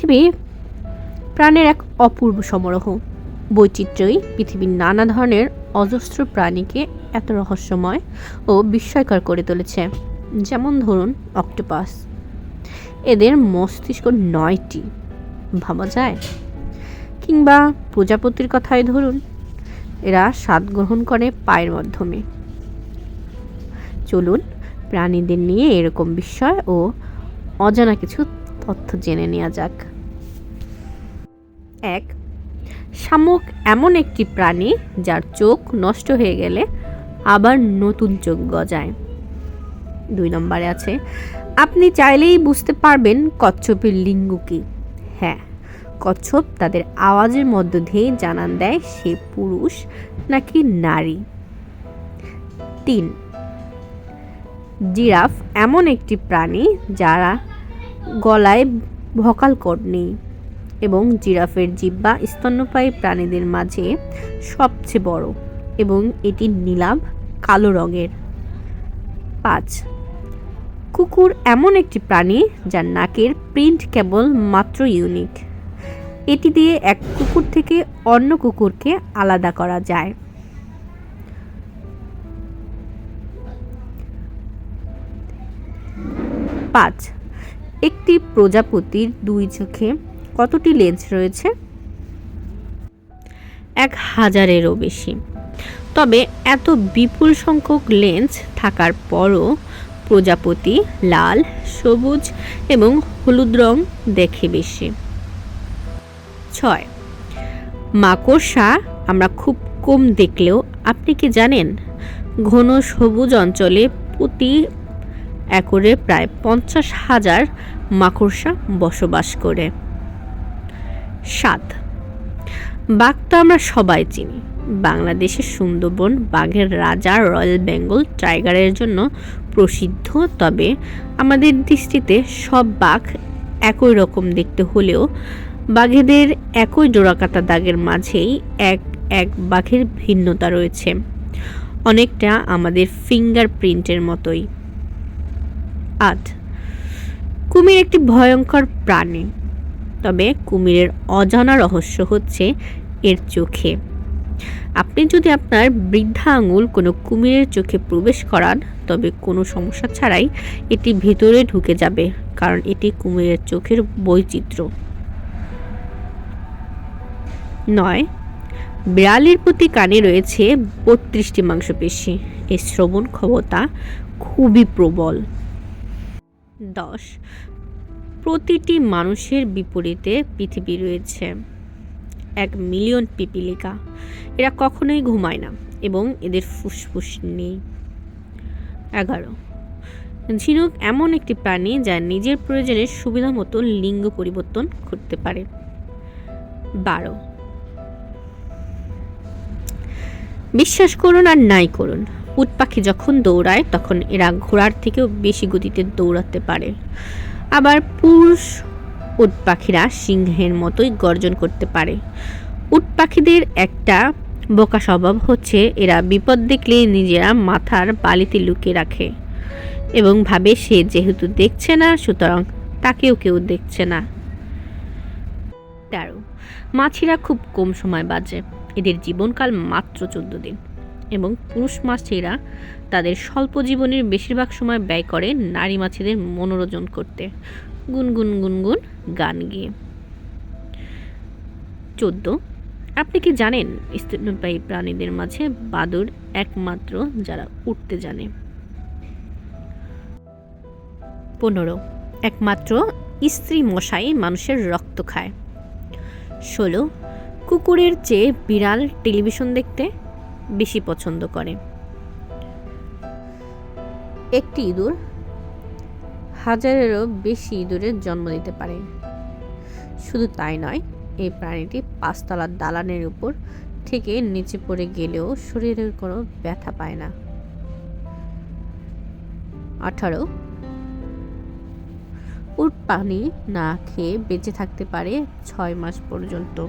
পৃথিবী প্রাণের এক অপূর্ব সমারোহ। বৈচিত্র্যই পৃথিবীর নানা ধরনের অজস্র প্রাণীকে এত রহস্যময় ও বিস্ময়কর করে তুলেছে। যেমন ধরুন অক্টোপাস। এদের মস্তিষ্ক নয়টি, ভাবা যায়? কিংবা প্রজাপতির কথাই ধরুন, এরা স্বাদ গ্রহণ করে পায়ের মাধ্যমে। চলুন প্রাণীদের নিয়ে এরকম বিস্ময় ও অজানা কিছু তথ্য জেনে নেওয়া যাক। এক, শামুক এমন একটি প্রাণী যার চোখ নষ্ট হয়ে গেলে আবার নতুন চোখ গজায়। দুই নম্বরে আছে, আপনি চাইলেই বুঝতে পারবেন কচ্ছপের লিঙ্গ কী। হ্যাঁ কচ্ছপ তাদের আওয়াজের মধ্য দিয়েই জানান দেয় সে পুরুষ নাকি নারী। তিন, জিরাফ এমন একটি প্রাণী যারা গলায় ভকাল কর্ড নেই এবং জিরাফের জিব্বা স্তন্যপায়ী প্রাণীদের মাঝে সবচেয়ে বড় এবং এটি নীলাভ কালো রঙের। পাঁচ, কুকুর এমন একটি প্রাণী যার নাকের প্রিন্ট কেবল মাত্র ইউনিক। এটি দিয়ে এক কুকুর থেকে অন্য কুকুরকে আলাদা করা যায়। পাঁচ একটি প্রজাপতির দুই চোখে কতটি লেন্স রয়েছে? এক হাজারেরও বেশি। তবে এত বিপুল সংখ্যক লেন্স থাকার পরও প্রজাপতি লাল, সবুজ এবং হলুদ রং দেখে বেশি। ছয়, মাকড়সা আমরা খুব কম দেখলেও আপনি কি জানেন? ঘন সবুজ অঞ্চলে প্রতি একরে প্রায় পঞ্চাশ হাজার মাকড়সা বসবাস করে। সাত। বাঘ তো আমরা সবাই চিনি। বাংলাদেশের সুন্দরবন বাঘের রাজা রয়্যাল বেঙ্গল টাইগারের জন্য প্রসিদ্ধ, তবে আমাদের দৃষ্টিতে সব বাঘ একই রকম দেখতে হলেও বাঘেদের একই জোড়াকাটা দাগের মাঝেই এক এক বাঘের ভিন্নতা রয়েছে। অনেকটা আমাদের ফিঙ্গারপ্রিন্টের মতোই। আট কুমির একটি ভয়ঙ্কর প্রাণী। তবে কুমিরের অজানা রহস্য হচ্ছে এর চোখে। আপনি যদি আপনার বৃদ্ধা আঙুল কোনো কুমিরের চোখে প্রবেশ করান, তবে কোনো সমস্যা ছাড়াই এটি ভেতরে ঢুকে যাবে, কারণ এটি কুমিরের চোখের বৈচিত্র্য। নয়, বিড়ালের প্রতি কানে রয়েছে বত্রিশটি মাংসপেশি। এর শ্রবণ ক্ষমতা খুবই প্রবল। দশ। প্রতিটি মানুষের বিপরীতে পৃথিবী রয়েছে এক মিলিয়ন পিপিলিকা। এরা কখনোই ঘুমায় না এবং এদের ফুসফুস নেই। এগারো। ঝিনুক এমন একটি প্রাণী যা নিজের প্রয়োজনে সুবিধা মতো লিঙ্গ পরিবর্তন করতে পারে। বারো। বিশ্বাস করুন আর নাই করুন। উট পাখি যখন দৌড়ায়, তখন এরা ঘোড়ার থেকেও বেশি গতিতে দৌড়াতে পারে। আবার পুরুষ উট পাখিরা সিংহের মতোই গর্জন করতে পারে। উট পাখিদের একটা বোকা স্বভাব হচ্ছে, এরা বিপদ দেখলে নিজেরা মাথার বালিতে লুকিয়ে রাখে এবং ভাবে, সে যেহেতু দেখছে না, সুতরাং তাকেও কেউ দেখছে না। তেরো, মাছিরা খুব কম সময় বাজে এদের জীবনকাল মাত্র চোদ্দ দিন। এবং পুরুষ মাছিরা তাদের স্বল্প জীবনের বেশিরভাগ সময় ব্যয় করে নারী মাছিদের মনোরঞ্জন করতে। গুনগুন গুনগুন গান গিয়ে। চোদ্দ। আপনি কি জানেন স্তন্যপায়ী প্রাণীদের মাঝে বাদুর একমাত্র যারা উঠতে জানে? পনেরো। একমাত্র স্ত্রী মশাই মানুষের রক্ত খায়। ষোলো। কুকুরের চেয়ে বিড়াল টেলিভিশন দেখতে বেশি পছন্দ করে। একটি ইঁদুর হাজারেরও বেশি ইঁদুরের জন্ম দিতে পারে। শুধু তাই নয়, এই প্রাণীটি পাঁচতলার দালানের উপর থেকে নিচে পড়ে গেলেও শরীরের কোনো ব্যথা পায় না। আঠারো, উট পানি না খেয়ে বেঁচে থাকতে পারে ছয় মাস পর্যন্ত।